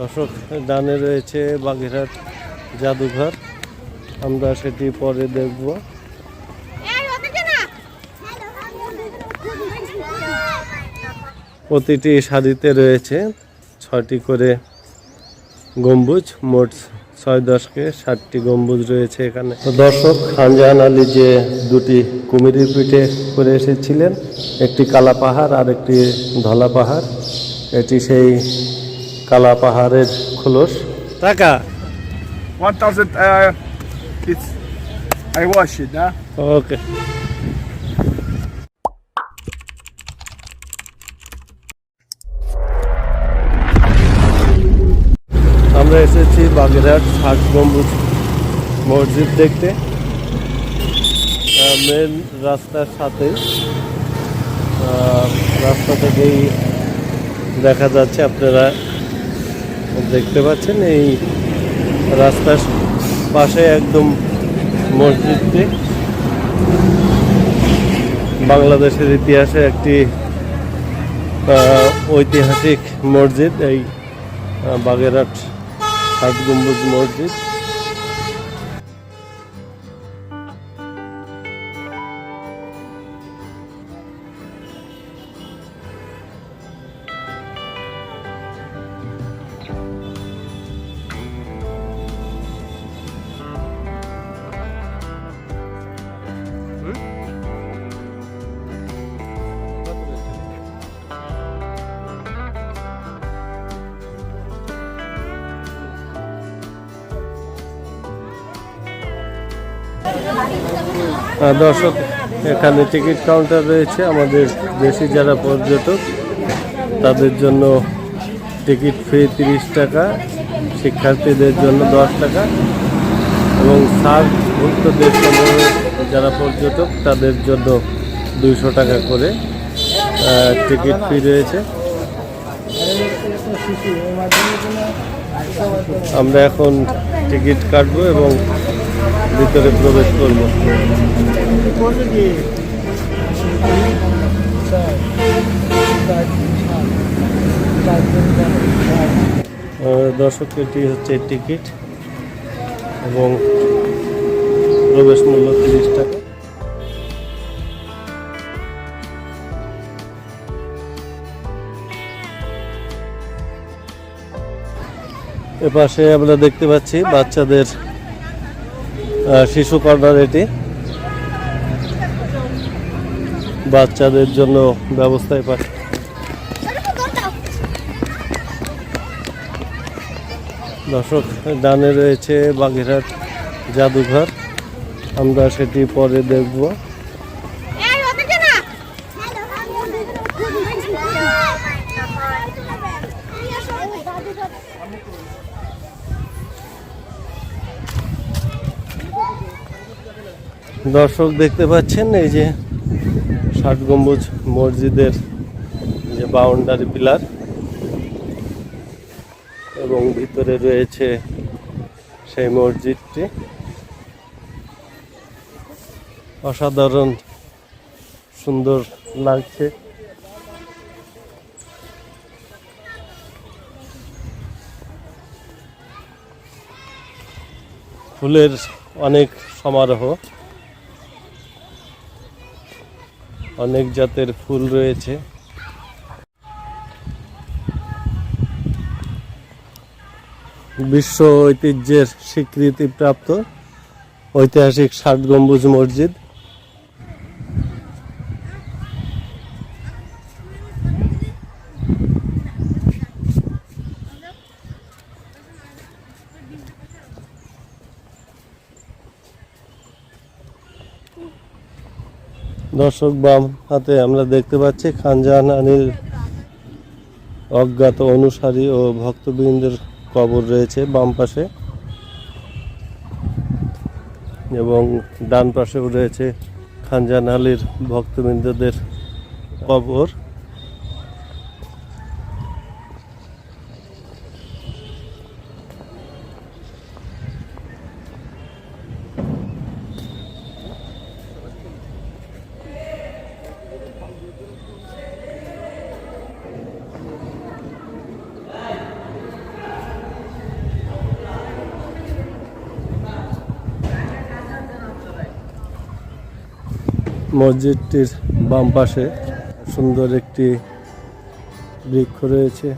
দর্শক, ডানে রয়েছে বাগেরহাট জাদুঘর। আমরা সেটি পরে দেখব। প্রতিটি সারিতে রয়েছে ছয়টি করে গম্বুজ, মোট ছয় দশকে ষাটটি গম্বুজ রয়েছে এখানে। দর্শক, খানজাহান আলী যে দুটি কুমিরের পিঠে করে এসেছিলেন, একটি কালা পাহাড় আর একটি ধলা পাহাড়, এটি সেই কালা পাহাড়ের খোলস। টাকা। 1000 uh, it's I wash it, huh? ওকে আমরা এসেছি বাগেরহাট ষাট গম্বুজ মসজিদ দেখতে। মেন রাস্তার সাথে। রাস্তা থেকেই দেখা যাচ্ছে আপনারা দেখতে পাচ্ছেন এই রাস্তার পাশে একদম মসজিদটি। বাংলাদেশের ইতিহাসে একটি ঐতিহাসিক মসজিদ, এই বাগেরহাট হাট গম্বুজ মসজিদ। দর্শক, এখানে টিকিট কাউন্টার রয়েছে। আমাদের দেশি যারা পর্যটক, তাদের জন্য টিকিট ফি তিরিশ টাকা, শিক্ষার্থীদের জন্য দশ টাকা এবং সার্কভুক্ত দেশসমূহ যারা পর্যটক, তাদের জন্য দুইশো টাকা করে টিকিট ফি রয়েছে। আমরা এখন টিকিট কাটবো এবং ভিতরে প্রবেশ করব। দর্শক, এটি হচ্ছে টিকিট এবং প্রবেশ মূল্য তিরিশ টাকা। এপাশে আমরা দেখতে পাচ্ছি বাচ্চাদের শিশু কর্নার এটি। বাচ্চাদের জন্য ব্যবস্থায় এপাশে দর্শক, ডানে রয়েছে বাগেরহাট জাদুঘর। আমরা সেটি পরে দেখব। দর্শক দেখতে পাচ্ছেন, এই যে ষাট গম্বুজ মসজিদের যে বাউন্ডারি পিলার এবং ভিতরে রয়েছে সেই মসজিদটি। অসাধারণ সুন্দর লাগছে। ফুলের অনেক সমারোহ। অনেক জাতের ফুল রয়েছে। বিশ্ব ঐতিহ্যের স্বীকৃতিপ্রাপ্ত ঐতিহাসিক ষাট গম্বুজ মসজিদ। দর্শক, বাম হাতে আমরা দেখতে পাচ্ছি খানজাহান আলীর অজ্ঞাত অনুসারী ও ভক্তবৃন্দের কবর রয়েছে বাম পাশে। এবং ডান পাশেও রয়েছে খানজাহান আলীর ভক্তবৃন্দদের কবর। মসজিদটির বাম পাশে সুন্দর একটি বৃক্ষ রয়েছে।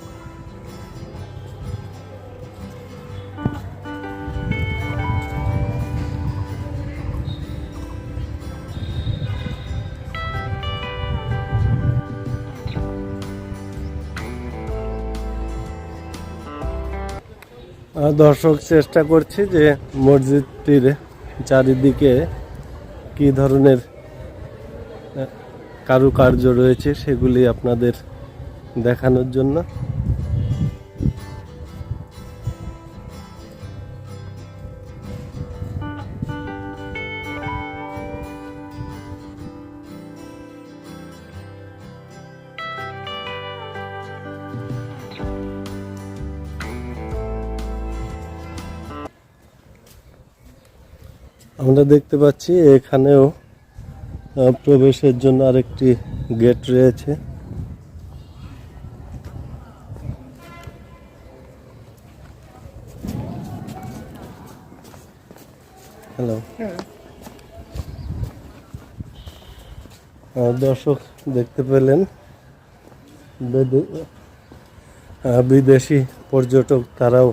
দর্শক, চেষ্টা করছি যে মসজিদটির চারিদিকে কি ধরনের কারুকার্য রয়েছে সেগুলি আপনাদের দেখানোর জন্য। আমরা দেখতে পাচ্ছি এখানেও প্রবেশের জন্য আরেকটি গেট রয়েছে। হ্যালো দর্শক দেখতে পেলেন, বেদে- বিদেশি পর্যটক তারাও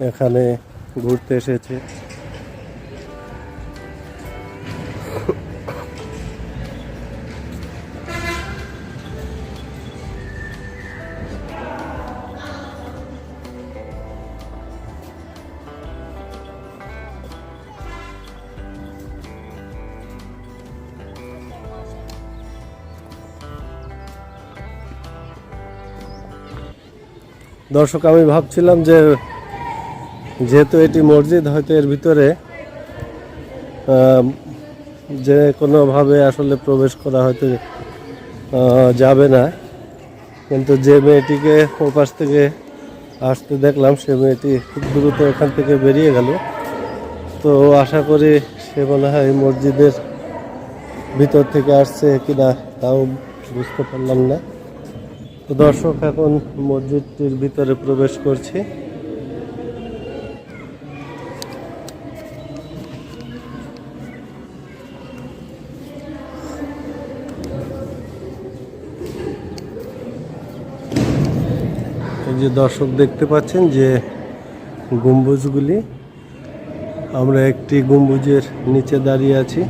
এখানে ঘুরতে এসেছে। দর্শক, আমি ভাবছিলাম যে যেহেতু এটি মসজিদ, হয়তো এর ভিতরে যে কোনোভাবে আসলে প্রবেশ করা হয়তো যাবে না। কিন্তু যে মেয়েটিকে ওপাশ থেকে আসতে দেখলাম, সে মেয়েটি খুব দ্রুত এখান থেকে বেরিয়ে গেল। তো আশা করি সে মনে হয় মসজিদের ভিতর থেকে আসছে কিনা, তাও বুঝতে পারলাম না। দর্শক, এখন মসজিদটির ভিতরে প্রবেশ করছি। যে দর্শক দেখতে পাচ্ছেন যে গম্বুজগুলি, আমরা একটি গম্বুজের নিচে দাঁড়িয়ে আছি।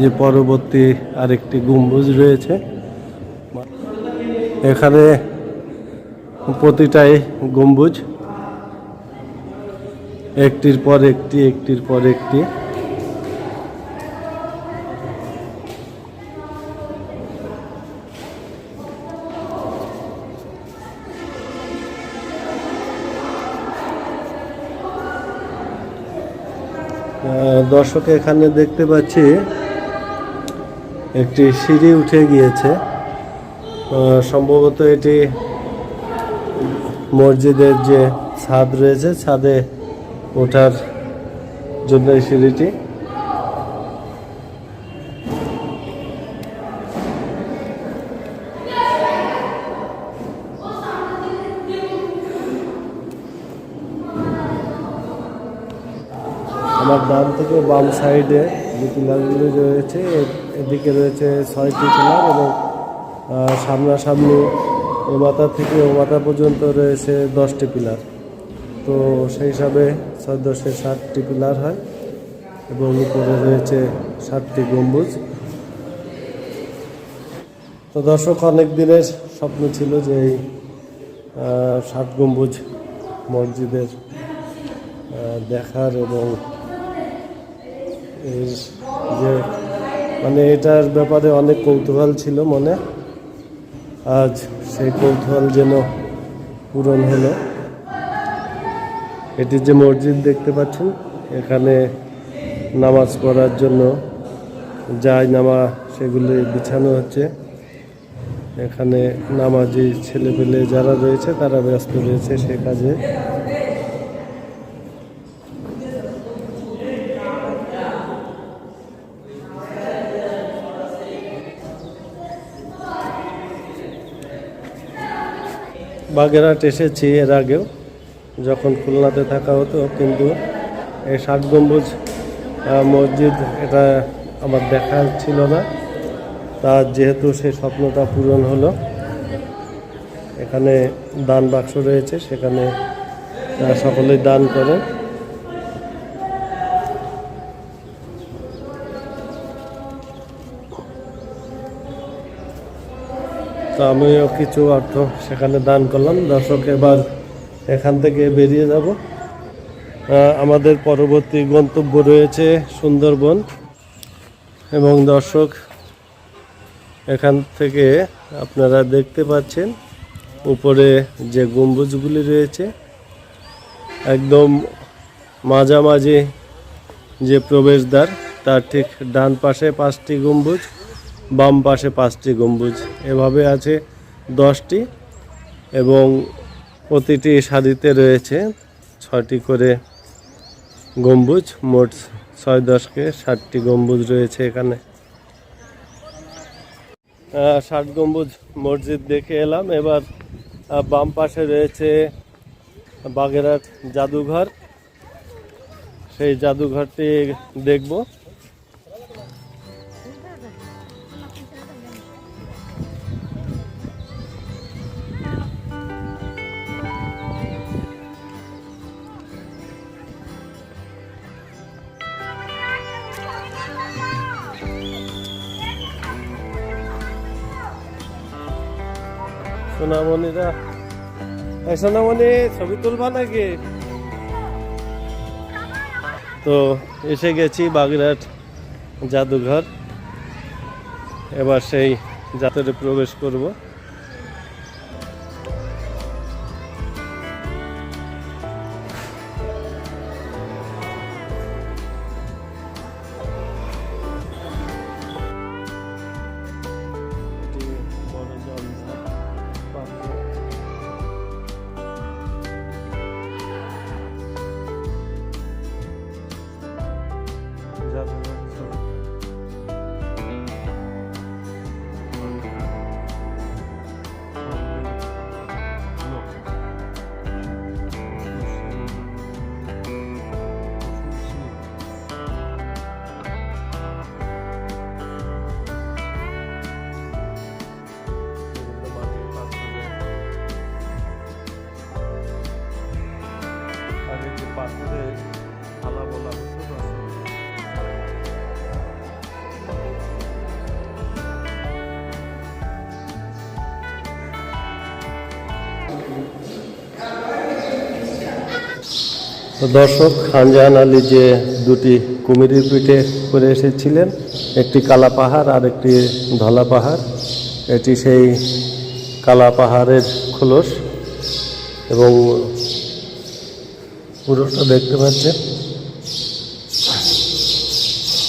যে পরবর্তী আরেকটি গম্বুজ রয়েছে। এখানে প্রতিটাই গম্বুজ। একটির পর একটি, একটির পর একটি। দর্শক এখানে দেখতে পাচ্ছি একটি সিঁড়ি উঠে গিয়েছে। সম্ভবত এটি মসজিদের যে ছাদ রয়েছে, ছাদে ওঠার জন্য এই সিঁড়িটি আমার ডান থেকে বাম সাইডে যে পিলারগুলি রয়েছে এদিকে রয়েছে ছয়টি পিলার এবং সামনাসামনি ও মাথা থেকে ও মাথা পর্যন্ত রয়েছে দশটি পিলার। তো সেই হিসাবে ছয় দশে ষাটটি পিলার হয় এবং উপরে রয়েছে ষাটটি গম্বুজ। তো দর্শক, অনেক দিনের স্বপ্ন ছিল যে এই ষাট গম্বুজ মসজিদের দেখার এবং যে মানে এটার ব্যাপারে অনেক কৌতূহল ছিল মনে। আজ সেই কৌতূহল যেন পূরণ হলো। এটি যে মসজিদ দেখতে পাচ্ছেন, এখানে নামাজ পড়ার জন্য যায় নামা সেগুলি বিছানো হচ্ছে। এখানে নামাজি ছেলেপেলে যারা রয়েছে, তারা ব্যস্ত রয়েছে সে কাজে। বাগেরহাট এসেছি এর আগেও, যখন খুলনাতে থাকা হতো, কিন্তু এই ষাট গম্বুজ মসজিদ এটা আমার দেখা ছিল না। তার যেহেতু সেই স্বপ্নটা পূরণ হলো, এখানে দান বাক্স রয়েছে, সেখানে সকলেই দান করেন। তো আমিও কিছু অর্থ সেখানে দান করলাম। দর্শক, এবার এখান থেকে বেরিয়ে যাব। আমাদের পরবর্তী গন্তব্য রয়েছে সুন্দরবন এবং দর্শক, এখান থেকে আপনারা দেখতে পাচ্ছেন উপরে যে গম্বুজগুলি রয়েছে, একদম মাঝামাঝি যে প্রবেশদ্বার, তার ঠিক ডান পাশে পাঁচটি গম্বুজ। বাম পাশে পাঁচটি গম্বুজ, এভাবে আছে দশটি এবং প্রতিটি সারিতে রয়েছে ছয়টি করে গম্বুজ, মোট ছয় দশকে ষাটটি গম্বুজ রয়েছে এখানে। ষাট গম্বুজ মসজিদ দেখে এলাম। এবার বাম পাশে রয়েছে বাগেরহাট জাদুঘর। সেই জাদুঘরটি দেখব। সোনামণিরা। এই সোনামণি, ছবি তুলবা নাকি? তো এসে গেছি বাগেরহাট জাদুঘর। এবার সেই জাতরে প্রবেশ করব। দর্শক খানজাহান আলী যে দুটি কুমিরের পিঠে করে এসেছিলেন, একটি কালা পাহাড় আর একটি ধলা পাহাড়, এটি সেই কালা পাহাড়ের খোলস এবং পুরোটা দেখতে পাচ্ছেন।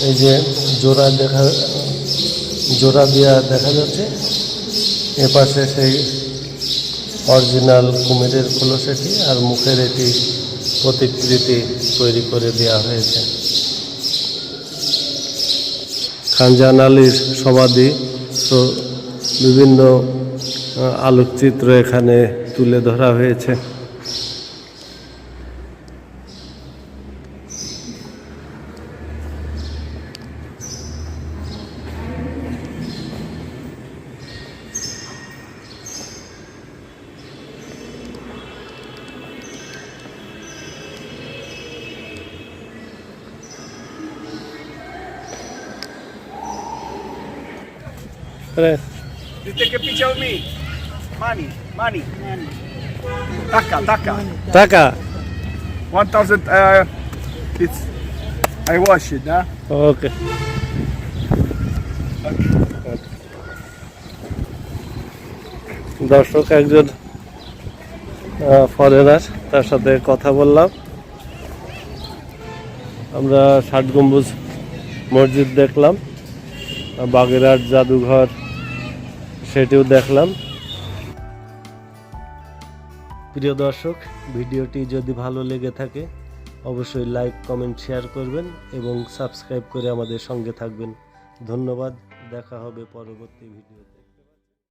এই যে জোড়া দেখা, জোড়া দিয়া দেখা যাচ্ছে এপাশে সেই অরিজিনাল কুমিরের খোলস এটি আর মুখের এটি প্রতিকৃতি তৈরি করে দেওয়া হয়েছে। খানজান আলীর সমাধি তো বিভিন্ন আলোকচিত্র এখানে তুলে ধরা হয়েছে। আরে, You take a picture of me. Money, money. Taka, taka. টাকা One. Uh, it's. I wash it, huh? ওকে দর্শক একজন ফরেনার তার সাথে কথা বললাম আমরা ষাট গম্বুজ মসজিদ দেখলাম বাগেরহাট জাদুঘর সেটিও দেখলাম। প্রিয় দর্শক, ভিডিওটি যদি ভালো লেগে থাকে, অবশ্যই লাইক, কমেন্ট, শেয়ার করবেন এবং সাবস্ক্রাইব করে আমাদের সঙ্গে থাকবেন। ধন্যবাদ, দেখা হবে পরবর্তী ভিডিওতে।